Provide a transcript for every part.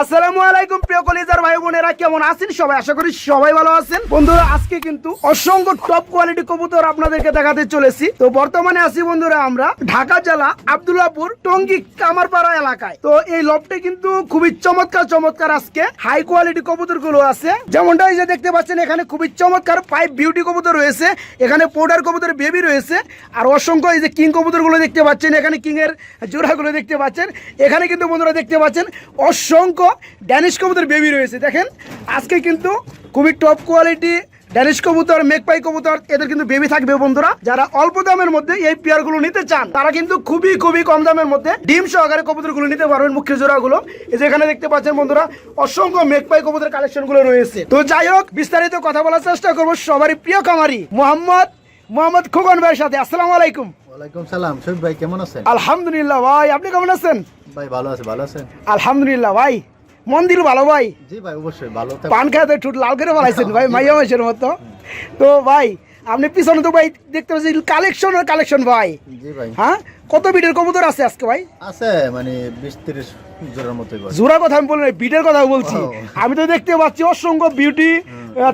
আসসালামু আলাইকুম, প্রিয় কলিজার ভাই বোনেরা, কেমন আছেন সবাই? আশা করি সবাই ভালো আছেন। বন্ধুরা, আজকে কিন্তু অসংখ্য টপ কোয়ালিটি কবুতর আপনাদেরকে দেখাতে চলেছি। তো বর্তমানে আছি বন্ধুরা আমরা ঢাকা জেলা আব্দুল্লাপুর টঙ্গী কামারপাড়া এলাকায়। তো এই লবটে কিন্তু খুবই চমৎকার চমৎকার আজকে হাই কোয়ালিটি কবুতরগুলো আছে। যেমনটা এই যে দেখতে পাচ্ছেন, এখানে খুবই চমৎকার পাইপ বিউটি কবুতর রয়েছে। এখানে পোডার কবুতর বেবি রয়েছে। আর অসংখ্য এই যে কিং কবুতরগুলো দেখতে পাচ্ছেন, এখানে কিং এর জোড়াগুলো দেখতে পাচ্ছেন। এখানে কিন্তু বন্ধুরা দেখতে পাচ্ছেন, অসংখ্য ড্যানিশ কবুতর বেবি রয়েছে। দেখেন আজকে কিন্তু খুবই টপ কোয়ালিটি ড্যানিশ কবুতর মেকপাই কবুতর এদের কিন্তু বেবি থাকবে বন্ধুরা। যারা অল্প দামের মধ্যে এই পেয়ারগুলো নিতে চান তারা কিন্তু খুবই খুবই কম দামের মধ্যে ডিম সহকারে কবুতরগুলো নিতে পারবেন মুখ্য জোড়া গুলো এই যে এখানে দেখতে পাচ্ছেন বন্ধুরা অসংখ্য মেকপাই কবুতর কালেকশনগুলো রয়েছে। তো যাই হোক বিস্তারিত কথা বলার চেষ্টা করব সবারই প্রিয় কামারি মোহাম্মদ মোহাম্মদ খোকন ভাইয়ের সাথে। আসসালামু আলাইকুম। ওয়ালাইকুম সালাম। শফিক ভাই কেমন আছেন? আলহামদুলিল্লাহ ভাই আপনি কেমন আছেন? ভাই ভালো আছে ভালো আছেন? আলহামদুলিল্লাহ ভাই। মন্দির ভালো ভাই। জি ভাই অবশ্যই ভালো পান খাতে ঠুট লাল করে ফেলাইছেন ভাই মাইয়া মাসের মতো। তো ভাই আপনি পিছনে তো ভাই দেখতে পাচ্ছি কালেকশন আর কালেকশন ভাই। জি ভাই। হ্যাঁ? কত বিটের কবুতর আছে আজকে ভাই? আছে মানে বিশ তিরিশ জোড়ার মতোই জোড়া কথা আমি বলি বিটের কথা বলছি। আমি তো দেখতে পাচ্ছি অসংখ্য বিউটি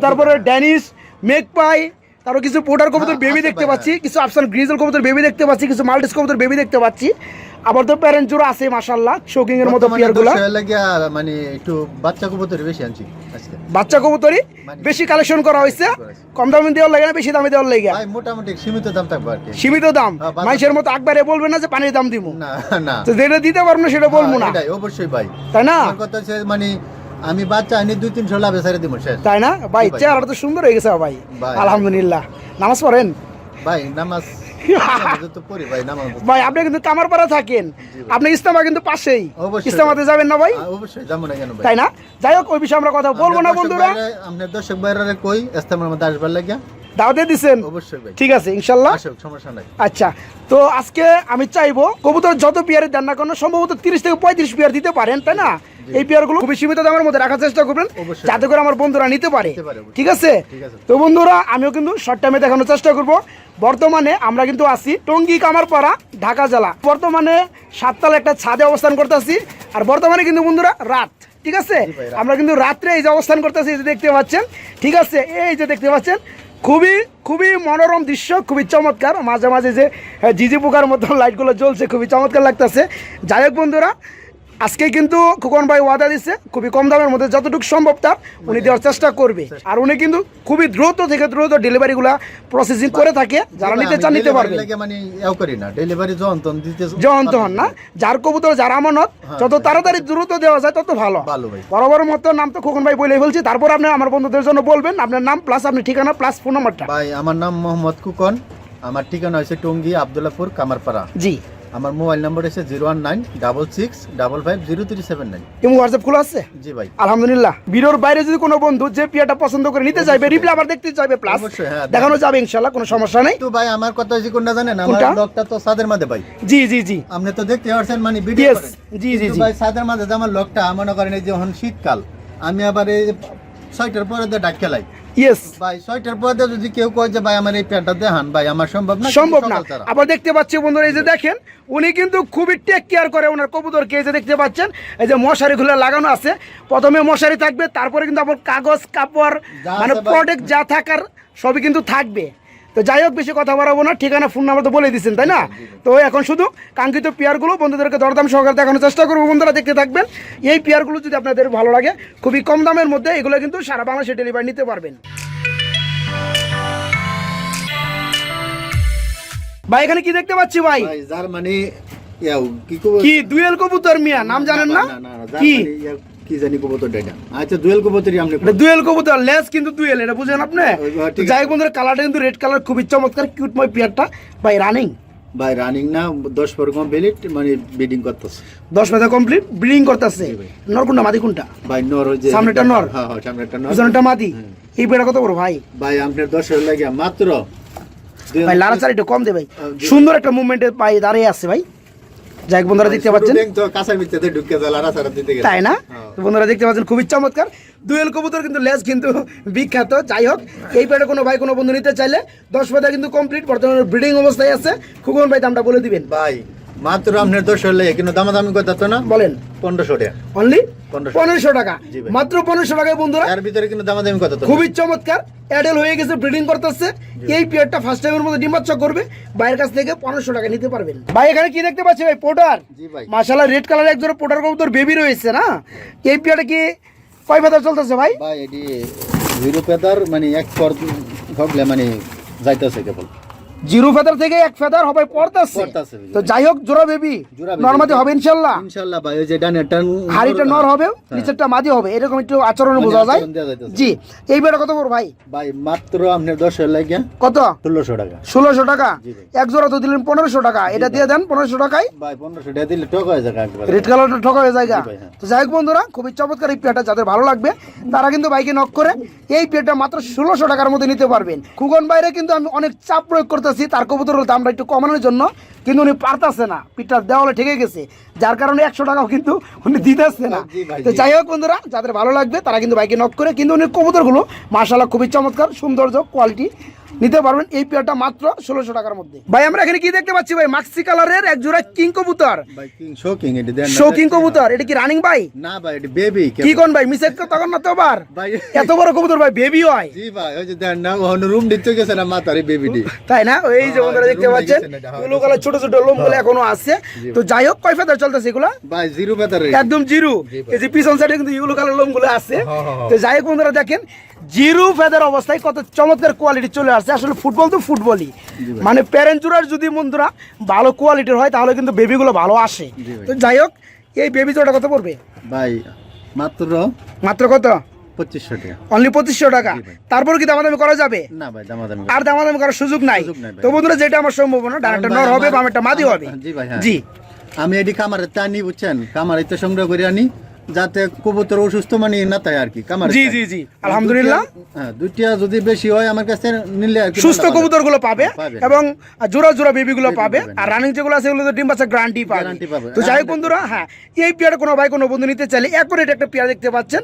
তারপরে ড্যানিশ মেকপাই তারপর কিছু পোটার কবুতর হ্যাঁ, বেবি দেখতে পাচ্ছি কিছু আফসান গ্রিজেল কবুতর বেবি দেখতে পাচ্ছি কিছু মাল্টিস কবুতর বেবি দেখতে পাচ্ছি। আবার তো প্যারেন্ট জোড়া আছে মাশাল্লাহ শোকিং এর মতো বর্তমানে পিয়ারগুলা। মানে একটু বাচ্চা কবুতর বেশি আনছি বাচ্চা কবুতরই মানে- বেশি কালেকশন করা হয়েছে কম দামে দেওয়ার লাগে না বেশি দামে দেওয়ার লাগে। ভাই মোটামুটি সীমিত দাম থাকবে আর কি। সীমিত দাম। হ্যাঁ, মানুষের মতো একবারে বলবেন না যে পানির দাম দিব না না। তো যেটা দিতে পারব না সেটা বলব না। হ্যাঁ, এটাই, অবশ্যই ভাই। তাই না? কথা হচ্ছে মানে আমি বাচ্চা আনি দুই তিনশো লাভে ছেড়ে দিব শেষ। তাই না? ভাই। চেহারাটা তো সুন্দর হয়ে গেছে ভাই। আলহামদুলিল্লাহ। নামাজ পড়েন? ভাই নামাজ ভাই আপনি কিন্তু কামারপাড়া থাকেন। আপনি ইস্তামা কিন্তু পাশেই। অবশ্যই। যাবেন না ভাই? আ, অবশ্যই যাব না কেন ভাই? তাই না? যাই হোক ওই বিষয়ে আমরা কথা বলব না বন্ধুরা। দর্শক বাইরে কই? ইস্তেমার মধ্যে আসবার লাগিয়া দাওয়াতে দিছেন? ঠিক আছে ইনশাল্লাহ। আসুক সমস্যা নাই। আচ্ছা তো আজকে আমি চাইব কবুতর যত পেয়ারে দেন না কেন সম্ভবত তিরিশ থেকে পঁয়ত্রিশ পেয়ার দিতে পারেন তাই না? এই পেয়ারগুলো খুবই সীমিত দামের মধ্যে রাখার চেষ্টা করবেন যাতে করে আমার বন্ধুরা নিতে পারে। ঠিক আছে? তো বন্ধুরা আমিও কিন্তু শর্ট টাইমে দেখানোর চেষ্টা করব। বর্তমানে আমরা কিন্তু আছি টঙ্গী কামারপাড়া ঢাকা জেলা। বর্তমানে সাততলা একটা ছাদে অবস্থান করতেছি আর বর্তমানে কিন্তু বন্ধুরা রাত ঠিক আছে। আমরা কিন্তু রাত্রে এই যে অবস্থান করতেছি এই যে দেখতে পাচ্ছেন ঠিক আছে? এই যে দেখতে পাচ্ছেন খুবই খুবই মনোরম দৃশ্য খুবই চমৎকার। মাঝে মাঝে যে জিজি পোকার মতো লাইটগুলো জ্বলছে খুবই চমৎকার লাগতেছে। যাই হোক বন্ধুরা আজকে কিন্তু খোকন ভাই ওয়াদা দিচ্ছে খুবই কম দামের মধ্যে যতটুকু সম্ভব তার উনি দেওয়ার চেষ্টা করবে। আর উনি কিন্তু খুবই দ্রুত থেকে দ্রুত ডেলিভারিগুলা প্রসেসিং করে থাকে যারা নিতে চান নিতে পারবে লাগে মানে জয়ন্ত হন না যার কবুতর যার আমানত হ্যাঁ, যত তাড়াতাড়ি দ্রুত দেওয়া যায় তত ভালো। বরাবর মতো নাম তো খোকন ভাই বলে ফেলছি তারপর আপনি আমার বন্ধুদের জন্য বলবেন আপনার নাম প্লাস আপনি ঠিকানা প্লাস ফোন নাম্বারটা ভাই আমার নাম মোহাম্মদ কুকন আমার ঠিকানা হয়েছে টঙ্গী আবদুল্লাপুর কামারপাড়া। জি। আমার মোবাইল নম্বর হচ্ছে zero one nine double six double five zero three seven nine. এবং হোয়াটসঅ্যাপ খোলা আছে? জি ভাই। আলহামদুলিল্লাহ। ভিডিওর বাইরে যদি কোনো বন্ধু যে পিয়াটা পছন্দ করে নিতে চাইবে রিপ্লাই আবার দেখতে চাইবে প্লাস অবশ্যই, হ্যাঁ, দেখানো যাবে ইনশাল্লাহ কোনো সমস্যা নেই। তো ভাই আমার কথা হচ্ছে কোনটা জানেন? আমার? লকটা তো সাদের মাঝে ভাই। জি জি জি। আপনি তো দেখতে পাচ্ছেন মানে ভিডিও জি, জি, জি। ভাই সাদের মাঝে আমার লকটা মনে করেন এই যে এখন শীতকাল আমি আবার এই ছয়টার পরে ডাক খেলাই। ইয়েস ভাই ছয়টার পরে দিয়ে যদি কেউ কয় যে ভাই আমার এই প্যান্টটা দেখান ভাই আমার সম্ভব না? সম্ভব না। আবার দেখতে পাচ্ছি বন্ধুরা এই যে দেখেন উনি কিন্তু খুবই টেক কেয়ার করে ওনার কবুতরকে এই যে দেখতে পাচ্ছেন এই যে মশারি খুলে লাগানো আছে। প্রথমে মশারি থাকবে তারপরে কিন্তু আবার কাগজ কাপড় মানে প্রোডাক্ট যা থাকার সবই কিন্তু থাকবে। তো যাই হোক বেশি কথা বাড়াবো না। ঠিকানা ফোন নাম্বার তো বলে দিচ্ছেন তাই না? তো এখন শুধু কাঙ্ক্ষিত পেয়ারগুলো বন্ধুদেরকে দরদাম সহকারে দেখানোর চেষ্টা করব। বন্ধুরা দেখতে থাকবেন এই পেয়ারগুলো যদি আপনাদের ভালো লাগে খুবই কম দামের মধ্যে এগুলো কিন্তু সারা বাংলাদেশে ডেলিভারি নিতে পারবেন। ভাই এখানে কি দেখতে পাচ্ছি ভাই? ভাই যার মানে কি দুয়েল কবুতর মিয়া নাম জানেন না? কি? কি জানি এটা? আচ্ছা দুয়েল কবুতরই আপনি এটা দুয়েল কবুতর লেস কিন্তু দুয়েল এটা বুঝেন আপনি? যাই হোক বন্ধুরা কালারটা কিন্তু রেড কালার খুবই চমৎকার কিউটময় পেয়ারটা ভাই রানিং ভাই রানিং না দশ বেলিট মানে করতেছে। দশ কমপ্লিট ব্রিডিং করতেছে। ভাই। নর কোনটা মাদি কোনটা? ভাই নর ওই যে সামনেটা নর? হ্যাঁ হ্যাঁ সামনেটা নর। পিছনেটা মাদি? এই কত বড় ভাই? ভাই আপনার দশ মাত্র ভাই একটু কম দে ভাই। সুন্দর একটা মুভমেন্টে পাই দাঁড়িয়ে আছে ভাই। যাই বন্ধুরা দেখতে পাচ্ছেন। তাই না? হ্যাঁ। বন্ধুরা দেখতে পাচ্ছেন খুবই চমৎকার। দুয়েল কবুতর কিন্তু লেজ কিন্তু বিখ্যাত যাই হোক এই পেটে কোনো ভাই কোনো বন্ধু নিতে চাইলে দশ পাতা কিন্তু কমপ্লিট বর্তমানে ব্রিডিং অবস্থায় আছে। খুকুন ভাই দামটা বলে দিবেন। ভাই মাত্র আপনার দশ হলে কিন্তু দামাদামি কথা তো না? বলেন। পনেরোশো টাকা। অনলি পনেরোশো টাকা। মাত্র পনেরোশো টাকায় বন্ধুরা। এর ভিতরে কিন্তু দামাদামি কথা খুবই চমৎকার। অ্যাডেল হয়ে গেছে ব্রিডিং করতেছে। এই পিয়ারটা ফার্স্ট টাইমের মধ্যে ডিম্বাচ্ছ করবে। বাইরের কাছ থেকে পনেরোশো টাকা নিতে পারবেন। ভাই এখানে কি দেখতে পাচ্ছি ভাই? পোটার মাশাআল্লাহ রেড কালার এক জোড়া পোটার কবুতর বেবি রয়েছে না? এই পিয়ারটা কি কয় ফেদার চলতেছে ভাই? ভাই এটি জিরো পেদার মানে এক পর মানে যাইতেছে কেবল। জিরো ফেদার থেকে এক ফেদার হবে পড়তাছে। তো যাই হোক জোড়া বেবি। নর্মাদি হবে ইনশাল্লাহ। ইনশাআল্লাহ ভাই ওই যে ডানের টান হাড়িটা নর হবে নিচেরটা মাদি হবে এরকম একটু আচরণ মানে বোঝা যায়। জি এই বেটা কত বড় ভাই? ভাই মাত্র আপনার দশ হলে গিয়া কত? ষোলোশো টাকা। ষোলোশো টাকা? এক জোড়া তো দিলেন পনেরোশো টাকা এটা দিয়ে দেন পনেরোশো টাকায়। ভাই পনেরোশো টাকা দিলে টক হয়ে একবারে। রেড কালারটা ঠকা হয়ে যায় হ্যাঁ। তো যাই হোক বন্ধুরা খুবই চমৎকার এই পেয়ারটা যাদের ভালো লাগবে তারা কিন্তু বাইকে নক করে এই পেয়ারটা মাত্র ষোলোশো টাকার মধ্যে নিতে পারবেন। খুগন বাইরে কিন্তু আমি অনেক চাপ প্রয়োগ করতেছি তার কবুতরের দামটা একটু কমানোর জন্য। কিন্তু উনি পারতাছে না। পিঠটা দেওয়ালে ঠেকে গেছে। যার কারণে একশো টাকাও কিন্তু উনি দিতেছে না। তো যাই হোক বন্ধুরা যাদের ভালো লাগবে তারা কিন্তু বাইকে নক করে কিন্তু উনি কবুতরগুলো মার্শাল্লাহ খুবই চমৎকার সৌন্দর্য কোয়ালিটি নিতে পারবেন। এই পেয়ারটা মাত্র ষোলোশো টাকার মধ্যে। ভাই আমরা এখানে কি দেখতে পাচ্ছি ভাই? মাক্সি কালারের এক জোড়া কিং কবুতর। ভাই কিং কবুতর এটা কি রানিং ভাই? না ভাই এটি বেবি কি কোন ভাই মিসেজ তখন না তো আবার? এত বড় কবুতর ভাই বেবি হয়। জি ভাই ওই যে দেন না রুম দিতে গেছে না মাতারি বেবিটি তাই না? এই যে হ্যাঁ, বন্ধুরা দেখতে পাচ্ছেন হ্যাঁ, গুলো কালার ছোট ছোট লোমগুলো এখনও আছে। তো যাই হোক কয় ফেদার চলতেছে এগুলা? ভাই জিরো পেতারে একদম জিরো। এই যে পিছন সাইডে কিন্তু ইউলো কালার লোমগুলো আছে। হ্যাঁ, হ্যাঁ, হ্যাঁ। তো যাই হোক বন্ধুরা দেখেন জিরো ফেদার অবস্থায় কত চমৎকার কোয়ালিটি চলে আসছে। আসলে ফুটবল তো ফুটবলই মানে প্যারেন্ট জোড়ার যদি বন্ধুরা ভালো কোয়ালিটির হয় তাহলে কিন্তু বেবিগুলো ভালো আসে। তো যাই হোক এই বেবি জোড়া কত পড়বে? ভাই মাত্র মাত্র কত? পঁচিশশো টাকা। অনলি পঁচিশশো টাকা? তারপর কি দামাদামি করা যাবে? না ভাই দামাদামি আর দামাদামি করার সুযোগ নাই। তো বন্ধুরা যেটা আমার সম্ভাবনা ডানাটা ভাই নর হবে আমার- বামেরটা মাদি হবে। জি ভাই, হ্যাঁ। জি। আমি এটি খামারে আনি বুঝছেন? খামারে তো সংগ্রহ করে আনি। যাতে কবুতর অসুস্থ মানে না তাই আর কি খামারে জি জি জি আলহামদুলিল্লাহ। হ্যাঁ দুইটা যদি বেশি হয় আমার কাছে নিলে আর কি সুস্থ কবুতরগুলো পাবে পাবে। এবং জোড়া জোড়া বেবি গুলো পাবে। আর রানিং যেগুলো আছে সেগুলো তো ডিম বাচ্চা গ্যারান্টি পাবে। Guarantee পাবে। তো যাই হ্যাঁ, বন্ধুরা হ্যাঁ এই পেয়ারে কোনো ভাই কোনো বন্ধু নিতে চাইলে একরেট একটা পেয়ার দেখতে পাচ্ছেন।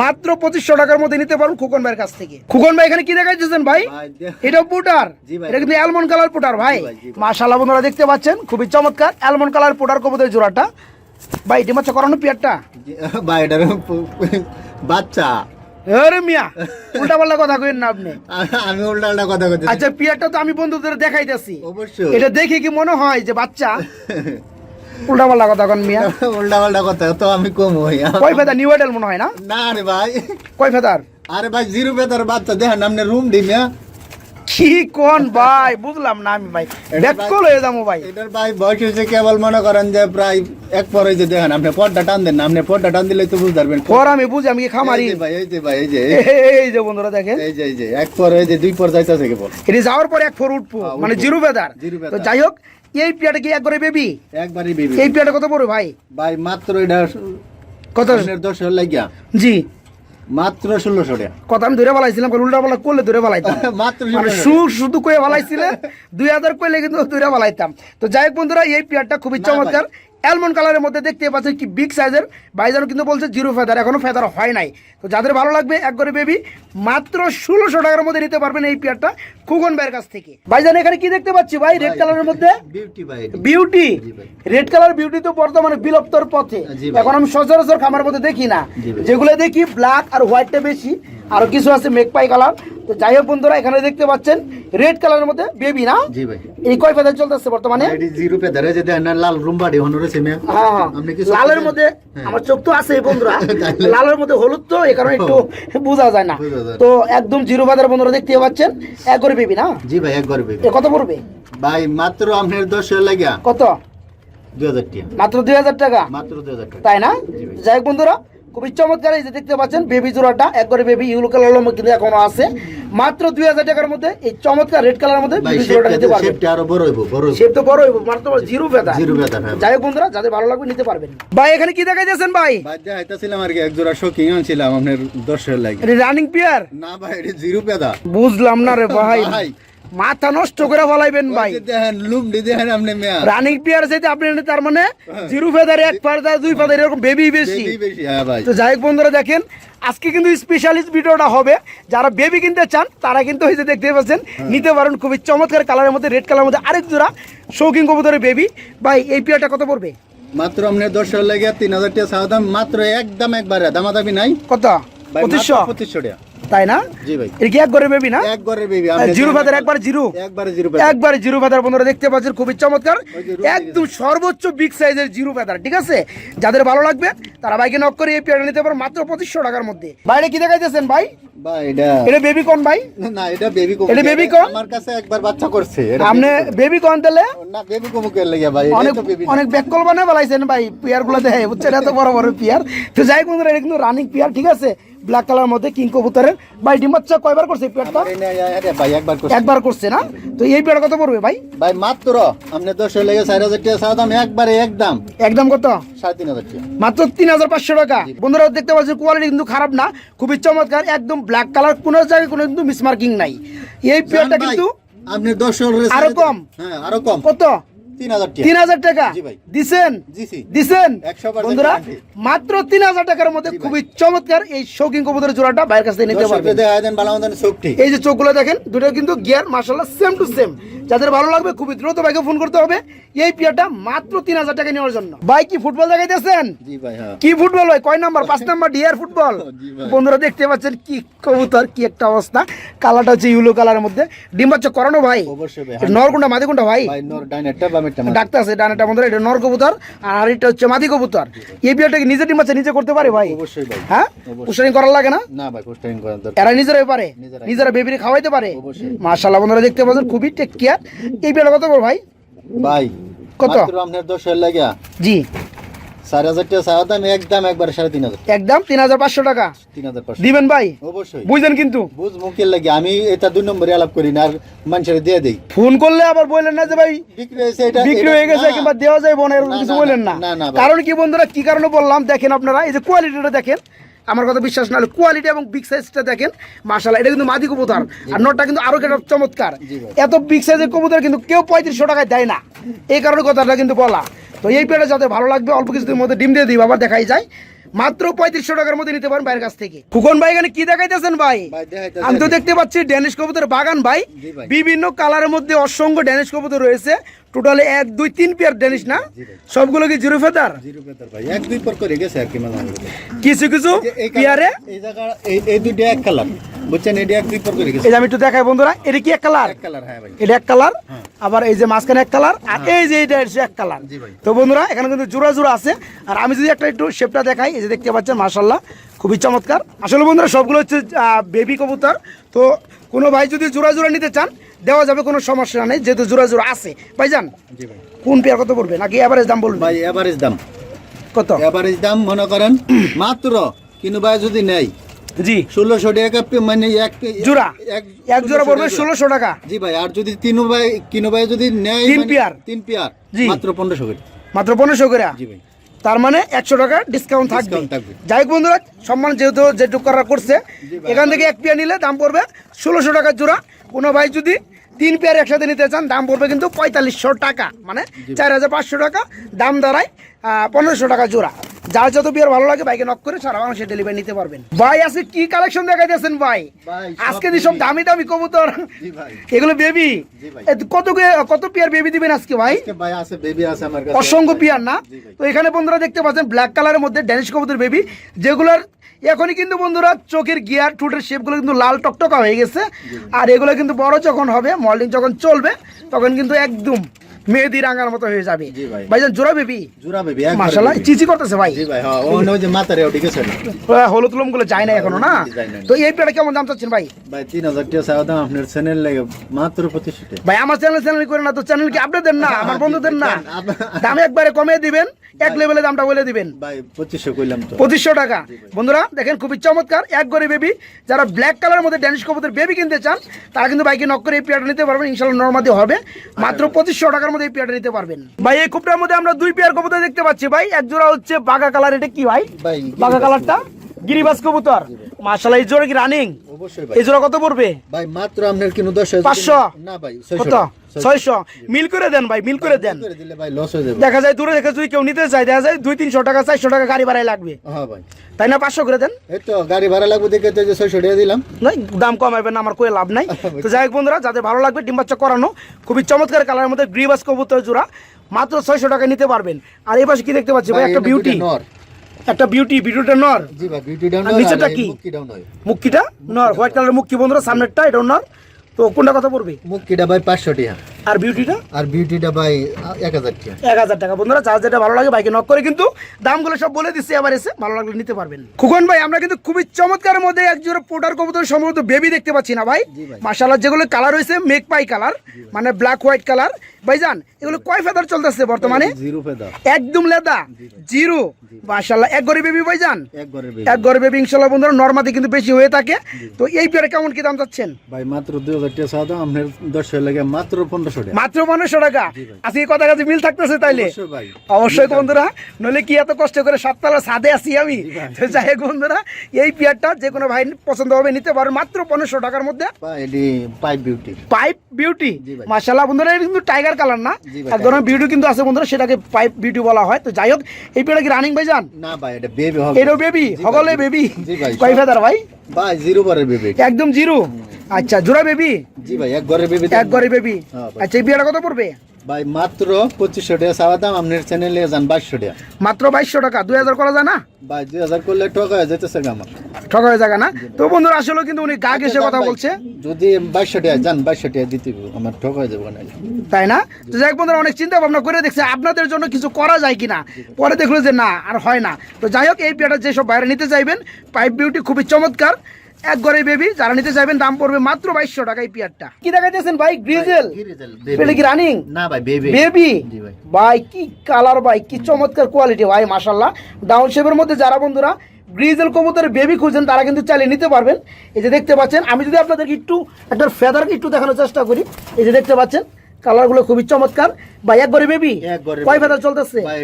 মাত্র পঁচিশশো টাকার মধ্যে নিতে পারুন খুকন ভাইয়ের কাছ থেকে। খুকন ভাই এখানে কি দেখাইতেছেন ভাই? ভাই, এটা পুটার। এটা কিন্তু অ্যালমন্ড কালার পুটার ভাই। মাশাআল্লাহ বন্ধুরা দেখতে পাচ্ছেন খুবই চমৎকার অ্যালমন্ড কালার পুটার কবুতরের জোড়াটা। ভাই ডিম বাচ্চা করানো পেয়ারটা। ভাই বাচ্চা। আরে মিয়া উল্টা পাল্টা কথা কইেন না আপনি। আমি উল্টা উল্টা কথা বলতে আচ্ছা পিয়ারটা তো আমি বন্ধুদের দেখাইতেছি। অবশ্যই। এটা দেখে কি মনে হয় যে বাচ্চা? উল্টা পাল্টা কথা কোন মিয়া। উল্টা পাল্টা কথা তো আমি কম হই কয় ফেদার নিউ মনে হয় না? না রে ভাই। কয় ফেদার আরে ভাই জিরো পেতার বাচ্চা দেখেন আপনি রুম ডিমিয়া কি কোন ভাই? বুঝলাম না আমি ভাই। ব্যাককল হয়ে যাব ভাই। এটার ভাই বয়স হয়েছে কেবল মনে করেন যে প্রায় এক পর হয়েছে দেখেন আপনি পটটা টান দেন না আপনি পটটা টান দিলে তো বুঝতে পারবেন। পর আমি বুঝি আমি কি খামারি? ভাই এই যে ভাই এই যে এই যে। বন্ধুরা দেখেন। এই যে এই যে এক পর যে দুই পর যাইতেছে কেবল এটি যাওয়ার পর এক ফোর উঠবো হ্যাঁ, মানে। জিরো ফেদার তো যাই হোক এই পিয়াটা কি এক করে বেবি একবারই বেবি এই পিয়াটা কত পড়বে ভাই? ভাই মাত্র এটা কত? দশ লাগিয়া। জি। মাত্র ষোলোশো টাকা। কথা আমি ধরে বলাইছিলাম উল্টা বলা করলে ধরে বলাইতাম। মাত্র মানে 1600 সুর শুধু কয়ে বলাইছিলে দুই হাজার কইলে কিন্তু ধরে বলাইতাম। তো যাই হোক বন্ধুরা এই পেয়ারটা খুবই চমৎকার। অ্যালমন্ড কালারের মধ্যে দেখতে পাচ্ছেন একটি বিগ সাইজের বাইজানো কিন্তু বলছে জিরো ফেদার এখনও ফেদার হয় নাই। তো যাদের ভালো লাগবে এক করে বেবি মাত্র ষোলোশো টাকার মধ্যে নিতে পারবেন এই পেয়ারটা খুগন ভাইয়ের কাছ থেকে। ভাইজান এখানে কি দেখতে পাচ্ছি ভাই? রেড কালারের মধ্যে? বিউটি। রেড কালার বিউটি তো বর্তমানে বিলুপ্তর পথে। এখন আমি সচরাচর খামার মধ্যে দেখি না। যেগুলো দেখি ব্ল্যাক আর হোয়াইটটা বেশি। আরও কিছু আছে মেকপাই কালার তো যাই হোক বন্ধুরা এখানে দেখতে পাচ্ছেন রেড কালারের মধ্যে বেবি না? জি ভাই। এই কয় ফেদার চলতেছে বর্তমানে? এটি জিরো এই যে দেখেন না লাল রুম বাড়ি হন হ্যাঁ হ্যাঁ। লালের মধ্যে হ্যাঁ। আমার চোখ তো আছে বন্ধুরা। লালের মধ্যে হলুদ তো এই কারণে একটু বোঝা যায় না। তো একদম জিরো ফেদার বন্ধুরা দেখতে পাচ্ছেন এক করে বেবি না? জি ভাই একবার বেবি কত পড়বে? ভাই মাত্র আপনার দশ হাজার লাগিয়া কত? দুই হাজার টাকা। মাত্র দুই হাজার টাকা? মাত্র দুই হাজার টাকা। তাই না? যাই হোক বন্ধুরা খুবই চমৎকার এই যে দেখতে পাচ্ছেন বেবি জোড়াটা একবারে বেবি ইউলো কালার কিন্তু এখনও আছে। মাত্র দুই হাজার টাকার মধ্যে এই চমৎকার রেড কালারের মধ্যে বেবি জোড়াটা নিতে পারবেন। শেপ তো বড় হইব মাত্র জিরো ফেদা জিরো হ্যাঁ। যাই হোক বন্ধুরা যাদের ভালো লাগবে নিতে পারবেন। ভাই এখানে কি দেখাইতেছেন ভাই? ভাই দেখাইতেছিলাম আর কি এক জোড়া শোকিং আনছিলাম আপনার লাগিয়া এটা রানিং পিয়ার না ভাই এটি জিরো পেদা বুঝলাম না রে ভাই। ভাই মাথা নষ্ট করে ফলাইবেন ভাই। দেখেন লুমডি দেখেন আপনি মেয়া। রানিং প্লেয়ার চাইতে আপনি তার মানে জিরো ফেদার এক ফাদার দুই ফাদার এরকম বেবি বেশি। হ্যাঁ তো যাই হোক বন্ধুরা দেখেন আজকে কিন্তু স্পেশালিস্ট ভিডিওটা হবে। যারা বেবি কিনতে চান তারা কিন্তু এই যে দেখতে পাচ্ছেন নিতে পারেন খুবই চমৎকার কালারের মধ্যে রেড কালারের মধ্যে আরেক জোড়া শৌখিন কবুতরের বেবি ভাই এই পেয়ারটা কত পড়বে? মাত্র আপনি দশ লাগে তিন হাজার টাকা চাওয়া মাত্র একদম একবারে দামাদামি নাই। কত? পঁচিশশো? পঁচিশশো টাকা। তাই না? এটা কি এক ঘরে বেবি না? এক ঘরের বেবি জিরো ফাদার একবার জিরো। একবারে জিরো একবারে জিরো ফেদার বন্ধুরা দেখতে পাচ্ছেন খুবই চমৎকার। একদম সর্বোচ্চ বিগ সাইজের জিরো ফেদার ঠিক আছে? যাদের ভালো লাগবে তারা বাইকে নক করে এই পেয়ারটা নিতে পারেন মাত্র পঁচিশশো টাকার মধ্যে। বাইরে কি দেখাইতেছেন ভাই? ভাই এটা এটা বেবি কোন ভাই? না এটা বেবি কম এটা baby কম? আমার কাছে একবার বাচ্চা করছে আপনি বেবি কোন তাহলে? না বেবি কমুকের লাগে ভাই অনেক অনেক ব্যাককল বানায় বলাইছেন ভাই পিয়ার দেখে বুঝছেন? এত বড় বড় পিয়ার তো যাই হোক বন্ধুরা এটা কিন্তু রানিং পিয়ার ঠিক আছে? ব্ল্যাক কালার মধ্যে কিং কবুতরের। ভাই ডিম বাচ্চা কয়বার করছে পিয়ারটা? ভাই একবার করছে। একবার করছে না? তো এই পিয়ার কত পড়বে ভাই? ভাই মাত্র আপনি দশ লেগে চার হাজার টাকা চাওয়া দাম একবারে একদম একদম কত? সাড়ে তিন হাজার টাকা। মাত্র তিন হাজার পাঁচশো টাকা। বন্ধুরা দেখতে পাচ্ছেন কোয়ালিটি কিন্তু খারাপ না। খুবই চমৎকার একদম ব্ল্যাক কালার কোনো জায়গায় কোনো কিন্তু মিসমার্কিং নাই। এই পেয়ারটা জান কিন্তু আপনি দশ আরও কম? হ্যাঁ আরও কম। কত? তিন হাজার টাকা। দিছেন? দিছেন? বন্ধুরা মাত্র তিন হাজার টাকার মধ্যে খুবই চমৎকার এই শৌখিন কবুতরের জোড়াটা বাইরের কাছ থেকে নিতে পারবেন। এই যে চোখগুলো দেখেন দুটো কিন্তু গিয়ার মার্শাল্লাহ সেম টু সেম যাদের ভালো লাগবে খুবই দ্রুত ভাইকে ফোন করতে হবে। এই পিয়ারটা মাত্র তিন হাজার টাকা নেওয়ার জন্য। ভাই কি ফুটবল দেখাইতেছেন? হ্যাঁ। কি ফুটবল ভাই? কয় নাম্বার? পাঁচ নাম্বার ডিয়ার ফুটবল? বন্ধুরা দেখতে পাচ্ছেন কি কবুতর কি একটা অবস্থা। কালারটা হচ্ছে ইউলো কালারের মধ্যে। ডিম বাচ্চা করানো ভাই? অবশ্যই ভাই নর কোনটা মাদি কোনটা ভাই। ডাক্তার আছে ডানাটা বন্ধুরা এটা নর কবুতর আর এটা হচ্ছে মাদি কবুতর। এই বিয়ারটা কি নিজে ডিম বাচ্চা নিজে করতে পারে ভাই? অবশ্যই ভাই। হ্যাঁ। পুষ্টারিং করার লাগে না? না ভাই পোস্টারিং করার এরা নিজেরাই পারে। নিজেরা বেবিরে খাওয়াইতে পারে। মাশাআল্লাহ বন্ধুরা দেখতে পাচ্ছেন খুবই টেক কেয়ার এই বিয়ারটা কত বড় ভাই? ভাই কত? আপনার দশ লাগিয়া। জি। হাজার টাকা চাওয়া দাম একদম একবার সাড়ে তিন হাজার। একদম তিন হাজার পাঁচশো টাকা। তিন হাজার পাঁচশো। দিবেন ভাই? অবশ্যই। বুঝলেন কিন্তু। বুঝ মুখের লাগে আমি এটা দুই নম্বরে আলাপ করি না আর মানুষের দিয়ে দেই। ফোন করলে আবার বললেন না যে ভাই বিক্রি হয়েছে এটা বিক্রি হয়ে গেছে কিংবা দেওয়া যায় না, কিছু বললেন। কারণ কি বন্ধুরা কি কারণে বললাম দেখেন আপনারা এই যে কোয়ালিটিটা দেখেন আমার কথা বিশ্বাস না হলে কোয়ালিটি এবং বিগ সাইজটা দেখেন মাশাআল্লাহ এটা কিন্তু মাদি কবুতর। আর নটটা কিন্তু আরও একটা চমৎকার। এত বিগ সাইজের কবুতর কিন্তু কেউ পঁয়ত্রিশশো টাকায় দেয় না। এই কারণে কথাটা কিন্তু বলা। তো এই পেটে যাদের ভালো লাগবে অল্প কিছুদিনের মধ্যে ডিম দিয়ে দিই আবার দেখাই যায়। মাত্র পঁয়ত্রিশশো টাকার মধ্যে নিতে পারেন ভাইয়ের কাছ থেকে। ফুকন ভাই এখানে কি দেখাইতেছেন ভাই? আমি তো দেখতে পাচ্ছি ড্যানিশ কবুতর বাগান ভাই। ভাই। বিভিন্ন কালারের মধ্যে অসংখ্য ড্যানিশ কবুতর রয়েছে। টোটালি এক দুই তিন পেয়ার ড্যানিশ না? সবগুলো কি জিরো ফেদার? জিরো পেতার ভাই। এক দুই পর করে গেছে আর কি মাঝে। কিছু কিছু? পেয়ারে এই জায়গা এই দুইটা এক কালার। বুঝছেন এটা এক দুই পর করে গেছে। এই আমি একটু দেখাই বন্ধুরা এটা কি এক কালার? এক কালার হ্যাঁ ভাই। এটা এক কালার আবার এই যে মাঝখানে এক কালার আর এই যে এটা এক কালার। জি ভাই। তো বন্ধুরা এখানে কিন্তু জোড়া জোড়া আছে। আর আমি যদি একটা একটু শেপটা দেখাই এই যে দেখতে পাচ্ছেন মাশাল্লাহ খুবই চমৎকার। আসলে বন্ধুরা সবগুলো হচ্ছে বেবি কবুতর। তো কোনো ভাই যদি জোড়া জোড়া নিতে চান দেওয়া যাবে কোনো সমস্যা নেই যেহেতু জোড়া জোড়া আছে। ভাইজান কোন পেয়ার কত পড়বে? নাকি এভারেজ দাম বলবেন? ভাই এভারেজ দাম। কত? এভারেজ দাম মনে করেন মাত্র কিনু ভাই যদি নেই জি। ষোলোশো টাকা মানে এক জোড়া? এক জোড়া পড়বে ষোলোশো টাকা। জি ভাই আর যদি তিন ভাই কিনু ভাই যদি নেয় তিন মানে পেয়ার। তিন পেয়ার জি। মাত্র পনেরোশো করে। মাত্র পনেরোশো করে? জি ভাই। তার মানে একশো টাকা ডিসকাউন্ট থাকবে। থাকবে। যাই হোক বন্ধুরা সম্মান যেহেতু যেটুকু করা করছে এখান থেকে এক পেয়ার নিলে দাম পড়বে ষোলোশো টাকার জোড়া। কোনো ভাই যদি তিন পেয়ার একসাথে নিতে চান দাম পড়বে কিন্তু পঁয়তাল্লিশশো টাকা। মানে চার হাজার পাঁচশো টাকা দাম দাঁড়ায় পনেরোশো টাকা জোড়া। যার যত বিয়ার ভালো লাগে বাইকে নক করে সারা বাংলাদেশে ডেলিভারি নিতে পারবেন। ভাই আজকে কি কালেকশন দেখাইতেছেন ভাই? আজকে যে সব দামি দামি কবুতর। এগুলো বেবি কত কত পেয়ার বেবি দিবেন আজকে ভাই? অসংখ্য পিয়ার না? তো এখানে বন্ধুরা দেখতে পাচ্ছেন ব্ল্যাক কালারের মধ্যে ড্যানিশ কবুতর বেবি যেগুলোর এখনই কিন্তু বন্ধুরা চোখের গিয়ার ঠোঁটের শেপগুলো কিন্তু লাল টকটকা হয়ে গেছে। আর এগুলো কিন্তু বড় যখন হবে মল্ডিং যখন চলবে, তখন কিন্তু একদম মেহেদি রাঙার মতো হয়ে যাবে। ভাই। ভাইজান জোড়া বেবি? জোড়া বেবি মাশাআল্লাহ চিচি করতেছে ভাই। জি ভাই হ্যাঁ ওই যে মাথারে ওটি গেছে হলুদ লোমগুলো যায় না এখনও না? তো এই পেয়ারা কেমন দাম চাচ্ছেন ভাই? ভাই তিন হাজার টাকা চাওয়া দাম আপনার চ্যানেল লাগে মাত্র পঁচিশশো টাকা। ভাই আমার চ্যানেল চ্যানেল করে না তো চ্যানেল কি আপডেট দেন না? আমার বন্ধুদের না। দাম একবারে কমিয়ে দিবেন এক লেভেলে দামটা বলে দিবেন। ভাই পঁচিশশো কইলাম তো। পঁচিশশো টাকা। বন্ধুরা দেখেন খুবই চমৎকার এক গড়ে বেবি যারা ব্ল্যাক কালারের মধ্যে ড্যানিশ কবুতর বেবি কিনতে চান তারা কিন্তু বাইকে নক করে এই পেয়ারটা নিতে পারবেন ইনশাল্লাহ নর্মাদি হবে। মাত্র পঁচিশশো টাকার মধ্যে এই পেয়ারটা নিতে পারবেন। ভাই এই কুপটার মধ্যে আমরা দুই পেয়ার কবুতর দেখতে পাচ্ছি ভাই। এক জোড়া হচ্ছে বাঘা কালার এটা কি ভাই? বাঘা কালারটা? গিরিবাস কবুতর। মাশাআল্লাহ এই জোড়া কি রানিং অবশ্যই ভাই। এই জোড়া কত পড়বে? ভাই মাত্র আপনার কিনো দশ হাজার পাঁচশো? না ভাই কত? ছয়শো। মিল করে দেন ভাই মিল করে দেন। করে দিলে ভাই লস হয়ে যাবে। দেখা যায় দূরে দেখে যদি কেউ নিতে চায় দেখা যায় দুই তিনশো টাকা চারশো টাকা গাড়ি ভাড়ায় লাগবে। হ্যাঁ ভাই। তাই না পাঁচশো করে দেন? এই তো গাড়ি ভাড়া লাগবে দেখে তো টাকা দিলাম। দাম কমাইবেন না আমার কোনো লাভ নাই। তো যাই হোক বন্ধুরা যাদের ভালো লাগবে ডিম বাচ্চা করানো খুবই চমৎকার কালারের মধ্যে গ্রিবাস কবুতর জোড়া মাত্র ছয়শো টাকা নিতে পারবেন। আর এই পাশে কি দেখতে পাচ্ছি ভাই, একটা বিউটি নর। একটা বিউটি বিউটিটা নর। জি ভাই বিউটি ডাউন আর নিচেরটা কি? মুক্কিটা নর। হোয়াইট কালারের মুক্কি বন্ধুরা সামনেরটা এটা নর। তো কোনটা কথা পড়বে মুক্কিটা ভাই পাঁচশো টাকা আর বিউটিটা আর বিউটিটা ভাই এক হাজার টাকা এক হাজার টাকা। বন্ধুরা যার যেটা ভালো লাগে বাইকে নক করে কিন্তু দামগুলো সব বলে দিচ্ছি আবার এসে ভালো লাগলে নিতে পারবেন। খুকন ভাই আমরা কিন্তু খুবই চমৎকার মধ্যে এক জোড়া পোটার কবুতর সম্ভবত বেবি দেখতে পাচ্ছি না ভাই। ভাই। যেগুলো কালার হয়েছে মেক পাই কালার মানে ব্ল্যাক হোয়াইট কালার ভাইজান এগুলো কয় ফেদার চলতেছে বর্তমানে? জিরো ফেদা একদম লেদা জিরো। মাশাআল্লাহ এক গরি বেবি ভাইজান? এক গরি বেবি ইনশাল্লাহ বন্ধুরা নর্মাদি কিন্তু বেশি হয়ে থাকে। তো এই পেয়ারে কেমন কি দাম চাচ্ছেন? ভাই মাত্র দুই হাজার টাকা চাওয়া দাম আপনার দশ লাগে মাত্র পনেরোশো টাকা। মাত্র পনেরোশো টাকা? আজকে কথা কাছে মিল থাকতেছে তাইলে? অবশ্যই বন্ধুরা নইলে কি এত কষ্ট করে সাততলা ছাদে আসি আমি? তো যাই হোক বন্ধুরা এই পেয়ারটা যে কোনো ভাই পছন্দ হবে নিতে পারেন মাত্র পনেরোশো টাকার মধ্যে। পাইপ বিউটি পাইপ বিউটি জি বন্ধুরা এটা কিন্তু টাইগার কালার না? জি এক ধরনের বিউটি কিন্তু আছে বন্ধুরা সেটাকে পাইপ বিউটি বলা হয়। তো যাই হোক এই পেয়ারটা কি রানিং ভাই যান না ভাই এটা বেবি হবে। এটাও বেবি ভাই, সকলে বেবি কয় ফেদার ভাই? ভাই জিরো বারের বেবি একদম জিরো আচ্ছা জোড়া বেবি জি ভাই এক ঘরে বেবি এক ঘরে বেবি হ্যাঁ আচ্ছা এই পেয়ারটা কত পড়বে? ভাই মাত্র পঁচিশশো টাকা চাওয়া দাম আপনার চ্যানেলে যান বাইশশো টাকা। মাত্র বাইশশো টাকা দুই হাজার করা যায় না? ভাই দুই হাজার করলে টাকা হয়ে যেতেছে আমার। ঠকা হয়ে জায়গা না? তো বন্ধুরা আসলে কিন্তু উনি গা ঘেসে কথা ভাই, বলছে। যদি বাইশশো টাকা যান বাইশশো টাকা দিতে আমার ঠক হয়ে যাবে না। তাই না? তো যাই বন্ধুরা অনেক চিন্তা ভাবনা করে দেখছে আপনাদের জন্য কিছু করা যায় কিনা? পরে দেখল যে না আর হয় না। তো যাই হোক এই পেয়ারটা যেসব বাইরে নিতে চাইবেন পাইপ বিউটি খুবই চমৎকার। এক গড়ে বেবি যারা নিতে চাইবেন দাম পড়বে মাত্র বাইশশো টাকা এই পেয়ারটা। কি দেখাইতেছেন ভাই? গ্রিজেল এটা কি রানিং না ভাই বেবি বেবি ভাই। ভাই কি কালার ভাই কি চমৎকার কোয়ালিটি ভাই মাশাল্লাহ ডাউন শেপের মধ্যে যারা বন্ধুরা গ্রিজেল কবুতরের বেবি খুঁজছেন তারা কিন্তু চালিয়ে নিতে পারবেন। এই যে দেখতে পাচ্ছেন আমি যদি আপনাদেরকে একটু একটা ফেদারকে একটু দেখানোর চেষ্টা করি। এই যে দেখতে পাচ্ছেন কালারগুলো খুবই চমৎকার। ভাই একবারে বেবি এক কয় ফেদার চলতেছে? ভাই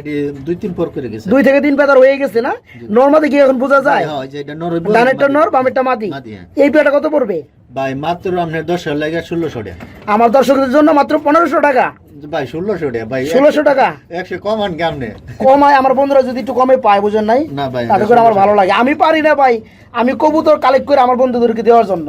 দুই তিন পর করে গেছে। দুই থেকে তিন ফেদার হয়ে গেছে না? নর্মাদি কি এখন বোঝা যায়? হ্যাঁ, যে এটা নর ডানেরটা নর বামেরটা মাদি। মাদি, হ্যাঁ। এই পেয়ারটা কত পড়বে? ভাই মাত্র আপনার দশ হাজার লাগে ষোলোশো টাকা। আমার দর্শকদের জন্য মাত্র পনেরোশো টাকা। ভাই ষোলোশো টাকা ভাই ষোলোশো টাকা? একশো কমান? কেমনে কমায় আমার বন্ধুরা যদি একটু কমে পায় বুঝেন নাই? না ভাই তাতে করে আমার ভালো লাগে। আমি পারি না ভাই আমি কবুতর কালেক্ট করে আমার বন্ধুদেরকে দেওয়ার জন্য।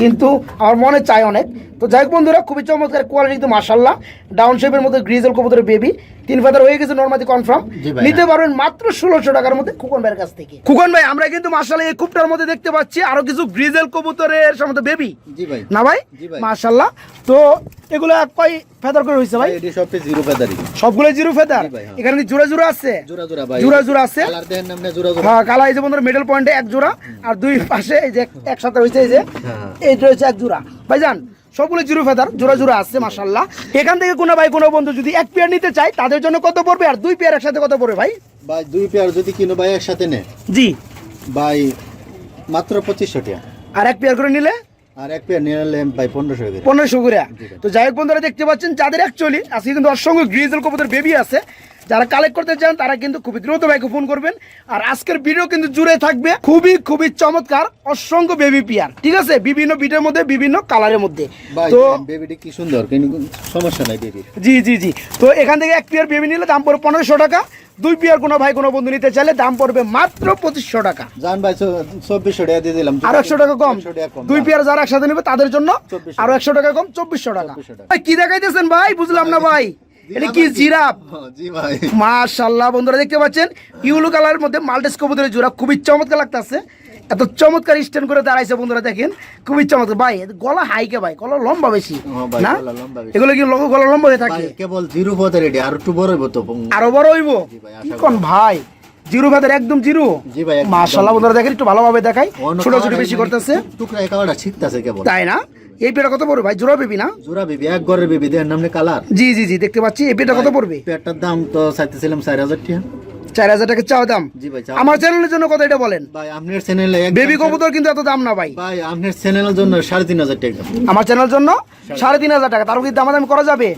কিন্তু আমার মনে চায় অনেক। তো যাই হোক বন্ধুরা খুবই চমৎকার কোয়ালিটি কিন্তু মার্শাল্লাহ ডাউন শেপের মধ্যে গ্রিজল কবুতরের বেবি তিন ফেদার হয়ে গেছে নর্মাদি কনফার্ম নিতে পারবেন মাত্র ষোলোশো টাকার মধ্যে। খুকন ভাইয়ের কাছ থেকে। খুকন ভাই আমরা কিন্তু মার্শাল্লাহ এই কুপটার মধ্যে দেখতে পাচ্ছি। আরও কিছু গ্রিজেল কবুতরের সম্বন্ধে বেবি না ভাই? মার্শাল্লাহ তো এগুলো কয় ফেদার করে হয়েছে ভাই? এটি সবচেয়ে জিরো ফেদারি সবগুলো জিরো ফেদার হ্যাঁ। এখানে জোড়া জোড়া আছে? জোড়া জোড়া ভাই। জোড়া জোড়া আছে? কালার দেন নামনে জোড়া জোড়া। হ্যাঁ কালা এই যে বন্ধুরা মিডল পয়েন্টে এক জোড়া আর দুই পাশে এই যে একসাথে হয়েছে এই যে হ্যাঁ। এইটা হচ্ছে এক জোড়া। ভাইজান সবগুলো জিরো ফেদার জোড়া জোড়া আছে মাশাল্লাহ এখান থেকে কোনো ভাই কোনো বন্ধু যদি এক পেয়ার নিতে চায় তাদের জন্য কত পড়বে আর দুই পেয়ার একসাথে কত পড়বে ভাই? ভাই দুই পেয়ার যদি কিনো ভাই একসাথে নে। জি। ভাই মাত্র পঁচিশশো টাকা। আর এক পেয়ার করে নিলে? আর এক পেয়ার নিয়ে নিলে ভাই পনেরোশো টাকা পনেরোশো করে। তো যাই হোক বন্ধুরা দেখতে পাচ্ছেন যাদের অ্যাকচুয়ালি আজকে কিন্তু অসংখ্য গ্রিজেল কবুতর বেবি আছে। যারা কালেক্ট করতে চান তারা কিন্তু খুবই দ্রুত ভাইকে ফোন করবেন। আর আজকের ভিডিও কিন্তু জুড়ে থাকবে খুবই খুবই চমৎকার অসংখ্য বেবি পিয়ার ঠিক আছে? বিভিন্ন বিটের মধ্যে বিভিন্ন কালারের মধ্যে। তো বেবিটি কি সুন্দর কিন্তু সমস্যা নাই বেবি জি জি জি। তো এখান থেকে এক পেয়ার বেবি নিলে দাম পড়বে পনেরোশো টাকা। দুই পেয়ার কোনো ভাই কোনো বন্ধু নিতে চাইলে দাম পড়বে মাত্র পঁচিশশো টাকা। জান ভাই চব্বিশশো টাকা দিয়ে দিলাম। আরও একশো টাকা কম। 100 টাকা কম দুই পেয়ার যারা একসাথে নেবে তাদের জন্য 2400 আরও একশো টাকা কম চব্বিশশো টাকা। 2400 টাকা। ভাই কি দেখাইতেছেন ভাই? বুঝলাম না ভাই। এটা কি মাশাল্লাহ বন্ধুরা দেখতে পাচ্ছেন? ইউলো কালারের মধ্যে মাল্টেস কবুতরের জোড়া খুবই চমৎকার লাগতেছে। এত চমৎকার স্ট্যান্ড করে দাঁড়াইছে বন্ধুরা দেখেন। খুবই চমৎকার। ভাই গলা হাইকে ভাই? গলা লম্বা বেশি না। এগুলো কি গলা লম্বা হয়ে থাকে? কেবল জিরো রেডি আর একটু বড় হইব তো আরও বড় হইব? কি কোন ভাই? জিরো ভাতের একদম জিরো? মাশাল্লাহ বন্ধুরা দেখেন একটু ভালোভাবে দেখাই। ছোট ছোট বেশি নাই, করতেছে। টুকরা একাবারটা শিখতেছে কেবল। তাই না? এই পেটা কত পড়বে ভাই? জোড়া বেবি না? জোড়া বেবি এক ঘরের বেবি দেন নামনে কালার। জি জি জি দেখতে পাচ্ছি। এই পেটা কত পড়বে? পেটার দাম তো চাইতেছিলাম চার হাজার টাকা। চার হাজার টাকা চাওয়া দাম? চাও। আমার চ্যানেলের জন্য কথা এটা বলেন? ভাই আপনার চ্যানেলে বেবি কবুতর কিন্তু এত দাম না ভাই। ভাই আপনার চ্যানেলের জন্য সাড়ে তিন হাজার টাকা। আমার চ্যানেলের জন্য সাড়ে তিন হাজার টাকা। কি দামাদামি করা যাবে?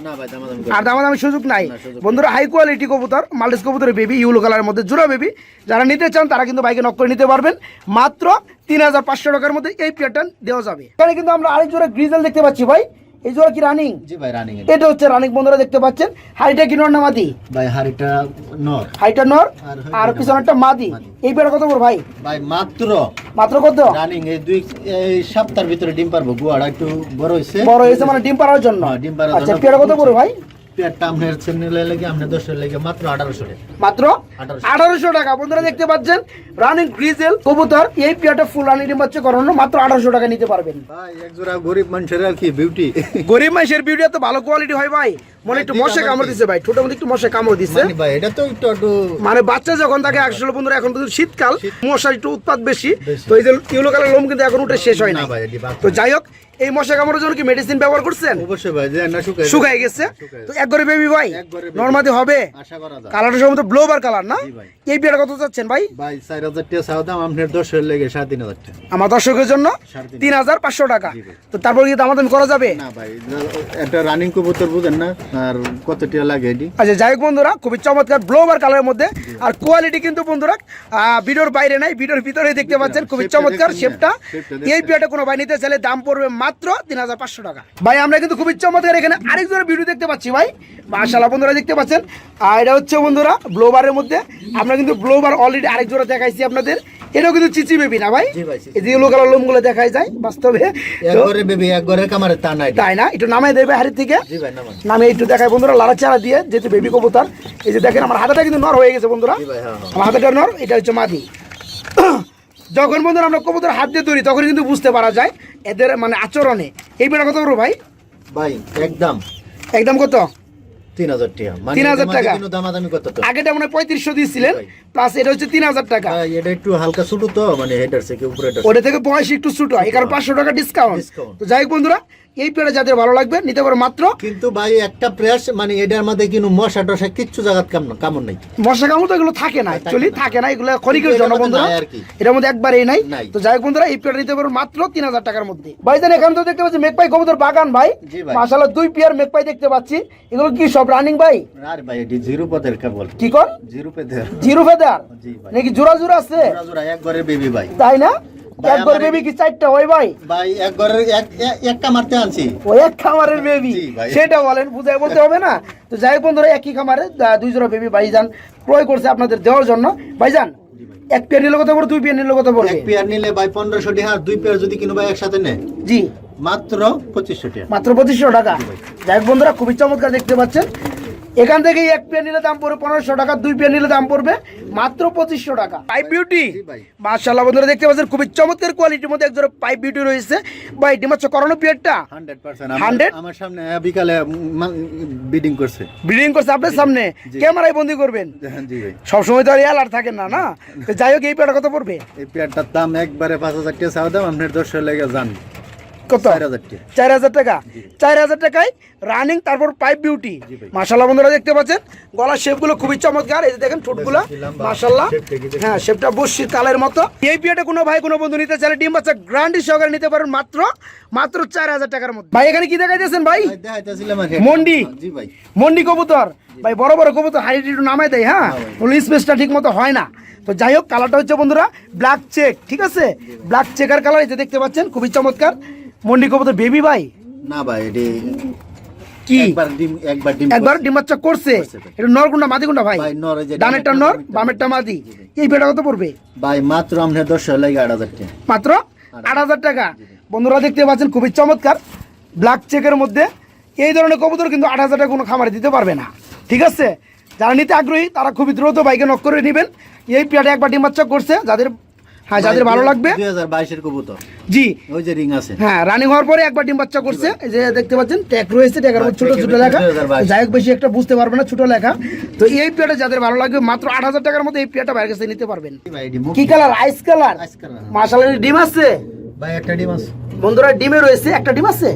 আর দামাদামি সুযোগ নাই। বন্ধুরা হাই কোয়ালিটি কবুতর মাল্টিস কবুতরের বেবি ইউলো কালারের মধ্যে জোড়া বেবি যারা নিতে চান তারা কিন্তু বাইকে নক করে নিতে পারবেন। মাত্র তিন হাজার পাঁচশো টাকার মধ্যে এই প্যাটার্ন দেওয়া যাবে। এখানে কিন্তু আমরা আরেক জোড়া গ্রিজেল দেখতে পাচ্ছি ভাই। এই জোড়া কি রানিং জি ভাই রানিং এটা হচ্ছে রানিং বন্ধুরা দেখতে পাচ্ছেন। হাইটা কি নর না মাদি? ভাই হাইটা নর। হাইটা নর আর পিছনেরটা মাদি। এই পেয়ারা কত বড় ভাই? ভাই মাত্র। মাত্র কত? রানিং এই দুই এই সপ্তাহের ভিতরে ডিম পারব। গুয়াড়া একটু বড় হয়েছে বড় হয়েছে মানে ডিম পাড়ার জন্য। ডিম পারার জন্য আচ্ছা জন্য। পেয়ারা কত বড় ভাই? পেয়ারটা আপনার চ্যানেলে লেগে আপনার দশের লেগে মাত্র আঠারোশো মাত্র আঠারোশো। টাকা। বন্ধুরা দেখতে পাচ্ছেন রানিং গ্রিজেল কবুতর এই পেয়ারটা ফুল রানিং বাচ্চা করানো মাত্র আঠারোশো টাকা নিতে পারবেন। ভাই এক জোড়া গরিব মানুষের আর কি বিউটি গরিব মাসের ভিডিও তো ভালো কোয়ালিটি হয় ভাই। মনে একটু মশা কামড়? দিছে ভাই ছোট মধ্যে একটু মশা কামড় দিছে। মানে ভাই এটা তো একটু একটু মানে বাচ্চা যখন থাকে আসলে বন্ধুরা এখন শীতকাল মশার একটু উৎপাদ বেশি। তো এই যে ইউলো কালার লোম কিন্তু এখন উঠে শেষ হয় না তো যাই হোক এই মশা কামড়ের জন্য কি মেডিসিন ব্যবহার করছেন? অবশ্যই ভাই যে না শুকাই শুকাই গেছে? তো এক ঘরে বেবি ভাই। নর্মাদি হবে? আশা করা যায়। কালারটা সম্ভবত ব্লোবার কালার না? এই পেয়ারটা কত চাচ্ছেন ভাই? ভাই চার হাজার টাকা চাও দাম আপনার দশের লেগে সাড়ে তিন হাজার টাকা। আমার দর্শকের জন্য সাড়ে তিন। তিন হাজার পাঁচশো টাকা। তো তারপর কি দামাদামি করা যাবে? না ভাই একটা রানিং কবুতর বুঝেন না আর কত টাকা লাগে এটি? আচ্ছা যাই হোক বন্ধুরা খুবই চমৎকার ব্লোবার কালারের মধ্যে। আর কোয়ালিটি কিন্তু বন্ধুরা ভিডিওর বাইরে নাই ভিডিওর ভিতরে দেখতে পাচ্ছেন খুবই চমৎকার শেপটা? এই পিয়াটা কোনো ভাই নিতে চাইলে দাম পড়বে মাত্র তিন হাজার পাঁচশো টাকা। ভাই আমরা কিন্তু খুব খুবই চমৎকার এখানে আরেক জোড়া ভিডিও দেখতে পাচ্ছি ভাই। মাশাল্লাহ বন্ধুরা দেখতে পাচ্ছেন? আর এটা হচ্ছে বন্ধুরা ব্লোবারের মধ্যে। আমরা কিন্তু ব্লোবার অলরেডি আরেক জোড়া দেখাইছি আপনাদের। এটাও কিন্তু চিচি বেবি না ভাই? জি ভাই, যে ইয়েলো কালার লোমগুলো দেখাই যায় বাস্তবে। এক ঘরে বেবি কামারে তা নাই। তাই না? একটু নামে দেবে হাড়ির থেকে। নামে একটু দেখায় বন্ধুরা লালা চারা দিয়ে যেহেতু বেবি কবুতর। এই যে দেখেন আমার হাতাটা কিন্তু নর হয়ে গেছে বন্ধুরা। হ্যাঁ হ্যাঁ। আমার হাতাটা নর এটা হচ্ছে মাদি। যখন বন্ধুরা আমরা কবুতর হাত দিয়ে ধরি তখন কিন্তু বুঝতে পারা যায় এদের মানে আচরণে। এই বেড়া কত করব ভাই? ভাই একদম। একদম কত? তিন হাজার টাকা। মানে 3000 টাকা? দামাদামি কত আগেটা মানে পঁয়ত্রিশশো দিয়েছিলেন প্লাস এটা হচ্ছে তিন হাজার টাকা। এটা একটু হালকা ছোট তো মানে হেডার থেকে উপরে ওটা থেকে বয়স একটু ছোট হয় পাঁচশো টাকা ডিসকাউন্ট তো যাই হোক বন্ধুরা এই পেড়ে যাদের ভালো লাগবে নিতে পারো মাত্র। কিন্তু ভাই একটা প্রেস মানে এটার মধ্যে কিন্তু মশা টশা কিচ্ছু জায়গা কামন কামড় নাই। মশা কামড় তো এগুলো থাকে না অ্যাকচুয়ালি থাকে না। এগুলো কিন্তু জন্য বন্ধুরা। এটার মধ্যে একবারেই নাই। তো যাই বন্ধুরা এই পেয়ার নিতে পারো মাত্র তিন হাজার টাকার মধ্যে। ভাইজান এখানে তো দেখতে পাচ্ছি মেকপাই কবুতর বাগান ভাই। মাশাআল্লাহ দুই পেয়ার মেকপাই দেখতে পাচ্ছি। এগুলো কি সব রানিং ভাই? আর ভাই এটি জিরো পদের কেবল। কি কর জিরো পেদের। জিরো ভাই। নাকি জোড়া জোড়া আছে? জোড়া জোড়া এক ঘরে বেবি ভাই। তাই না? একবার আমার বেবি কি চারটা হয় ভাই? ভাই এক ঘরের এক এক- একটা মারতে আনছি। ওই এক খামারের বেবি সেটা বলেন বুঝাই বলতে হবে না? তো যাই হোক বন্ধুরা একই খামারে দুই জোড়া বেবি ভাইজান ক্রয় করছে আপনাদের দেওয়ার জন্য। ভাইজান এক পেয়ার নিলে কত পড়বে? দুই পেয়ার নিলে কত পড়বে? এক পেয়ার নিলে ভাই পনেরোশো টাকা আর দুই পেয়ার যদি কিনো ভাই একসাথে নেয়। জি। মাত্র পঁচিশশো টাকা। মাত্র পঁচিশশো টাকা। যাই হোক বন্ধুরা খুবই চমৎকার দেখতে পাচ্ছেন। এখান থেকে এক পেয়ার নিলে দাম পড়বে পনেরোশো টাকা দুই পেয়ার নিলে দাম পড়বে মাত্র পঁচিশশো টাকা। পাইপ বিউটি জি বন্ধুরা দেখতে পাচ্ছেন খুবই চমৎকার কোয়ালিটির মধ্যে একজোড়া পাইপ বিউটি রয়েছে। ভাই ডিম হচ্ছে করানো পেয়ারটা হান্ড্রেড আমার সামনে বিকালে বিডিং করছে। ব্রিডিং করছে আপনার সামনে? ক্যামেরায় বন্দি করবেন? সবসময় তো আর এলার থাকেন না না? যাই হোক এই পেয়ারটা কত পড়বে? এই পেয়ারটার দাম একবারে পাঁচ হাজার টাকা চাওয়া দাম আপনার দশশো লেগে যান। কত? চার হাজার টাকা। চার হাজার টাকায় রানিং তারপর পাইপ বিউটি মাসাল্লাহ বন্ধুরা দেখতে পাচ্ছেন গলার শেপগুলো খুবই চমৎকার। এই যে দেখেন ঠোঁটগুলো মাসাল্লাহ? হ্যাঁ শেপটা বসির কালের মতো। এই কোনো ভাই কোনো বন্ধু নিতে চাইলে ডিম বাচ্চা গ্রান্ডি সহকারে নিতে পারেন মাত্র মাত্র চার হাজার টাকার মধ্যে। ভাই এখানে কি দেখাইতেছেন ভাই। মন্ডি? ভাই। মন্ডি কবুতর। ভাই বড় বড় কবুতর হাইট একটু নামাই দেয় হ্যাঁ? ওগুলো স্পেসটা ঠিক মতো হয় না। তো যাই হোক কালারটা হচ্ছে বন্ধুরা ব্ল্যাক চেক ঠিক আছে? ব্ল্যাক চেকার কালার এই যে দেখতে পাচ্ছেন খুবই চমৎকার। মন্ডি কবুতর বেবি ভাই? না ভাই এটি কি? একবার ডিম একবার ডিম একবার। ডিম বাচ্চা করছে। এটা নরকুন্ডা মাদি কুন্ডা ভাই নর ডানেরটা নর বামেরটা মাদি। এই বেটা কত পড়বে? ভাই মাত্র আপনার দশশো লেগে আট হাজার টাকা মাত্র আট হাজার টাকা। বন্ধুরা দেখতে পাচ্ছেন খুবই চমৎকার। ব্ল্যাক চেকের মধ্যে এই ধরনের কবুতর কিন্তু আট হাজার টাকা কোনো খামারে দিতে পারবে না। ঠিক আছে? যারা নিতে আগ্রহী তারা খুবই দ্রুত বাইকে নক করে নেবেন। এই পিয়াটা একবার ডিম বাচ্চা করছে যাদের হ্যাঁ যাদের ভালো লাগবে। কবুতর। জি। ওই যে রিং আছে। হ্যাঁ রানিং হওয়ার পরে একবার ডিম বাচ্চা করছে। এই যে দেখতে পাচ্ছেন ট্যাগ রয়েছে ট্যাগের মধ্যে ছোট ছোট লেখা। যাই হোক বেশি একটা বুঝতে পারবে না ছোট লেখা। তো এই যাদের ভালো লাগবে মাত্র আট হাজার টাকার মধ্যে এই কাছে নিতে পারবেন। কি কালার? আইস কালার? মাশাআল্লাহ ডিম আছে। ভাই একটা ডিম আছে। বন্ধুরা ডিমে রয়েছে একটা ডিম আছে।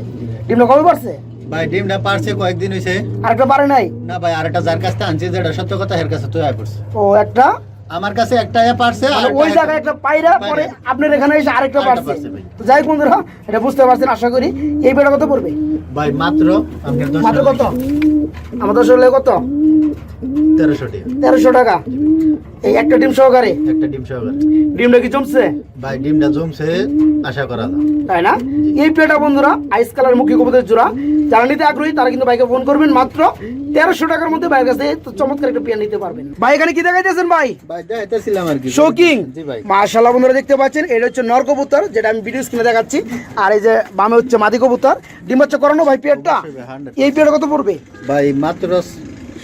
ডিমটা কবে পারছে ভাই ডিমটা পারছে কয়েকদিন হয়েছে আরেকটা পারে নাই? না ভাই আরেকটা যার কাছ আনছি যেটা সত্য কথা এর কাছে তুই আয় পড়ছে ও একটা? আমার কাছে একটা পারছে আর ওই জায়গায় একটা পায়রা। পরে আপনার এখানে এসে আরেকটা পারছে। তো যাই বন্ধুরা এটা বুঝতে পারছেন আশা করি এই বেটা কত পড়বে? ভাই মাত্র মাত্র কত? আমাদের হলে কত? তেরোশো টাকা। এই একটা ডিম সহকারে? একটা ডিম সহকারে। ডিমটা কি জমছে? ভাই ডিমটা জমছে আশা করা তাই না? এই পেটা বন্ধুরা আইস কালার মুখী কবুতরের জোড়া। যারা নিতে আগ্রহী তারা কিন্তু বাইকে ফোন করবেন মাত্র তেরোশো টাকার মধ্যে বাইরের কাছে। চমৎকার একটা পেয়ার নিতে পারবেন। ভাই এখানে কি দেখাইতেছেন ভাই? ভাই দেখাইতেছিলাম আর কি। শৌকিং মাশাআল্লাহ বন্ধুরা দেখতে পাচ্ছেন এটা হচ্ছে নর কবুতর যেটা আমি ভিডিও স্ক্রিনে দেখাচ্ছি। আর এই যে বামে হচ্ছে মাদি কবুতর। ডিম হচ্ছে করানো ভাই পেয়ারটা? অবশ্যই ভাই, 100 এই পেয়ারটা কত পড়বে? ভাই মাত্র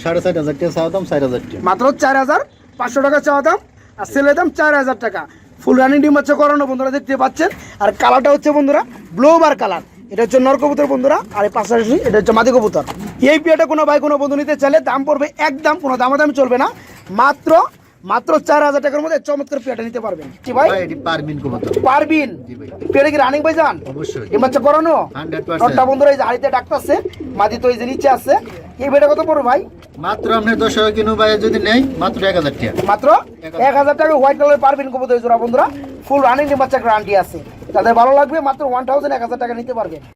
সাড়ে চার হাজার টাকা চাওয়া দাম, চার হাজার টাকা। মাত্র চার হাজার, পাঁচশো টাকা চাওয়া দাম, আর সেলের দাম চার হাজার টাকা। ফুল রানিং ডিম হচ্ছে করানো, বন্ধুরা দেখতে পাচ্ছেন। আর কালারটা হচ্ছে, বন্ধুরা ব্লোবার কালার এটা হচ্ছে নরকবুতর, বন্ধুরা, আর এই পাশাপাশি এটা হচ্ছে মাদি কবুতর। এই পিয়াটা কোনো ভাই কোনো বন্ধু নিতে চাইলে দাম পড়বে একদম, কোনো দামে চলবে না। মাত্র মাত্র চার হাজার টাকার মধ্যে চমৎকার পেয়ারটা নিতে পারবেন। কি ভাই? পারবিন পেয়ারে কি রানিং ভাই। যান অবশ্যই। ডিম হচ্ছে করানো 100% বন্ধুরা এই যে হাড়িতে ডাকতেছে মাদি তো এই যে নিচে আছে। এই বেটা কত পড়বে ভাই? মাত্র আপনার দশ টাকা কিনো ভাই যদি নেই মাত্র এক হাজার টাকা। মাত্র এক হাজার টাকা হোয়াইট কালার পারবেন কবুতর জোড়া বন্ধুরা। ফুল রানিং বাচ্চা গ্যারান্টি আছে। তাদের ভালো লাগবে মাত্র ওয়ান থাউজেন্ড এক হাজার টাকা নিতে পারবেন।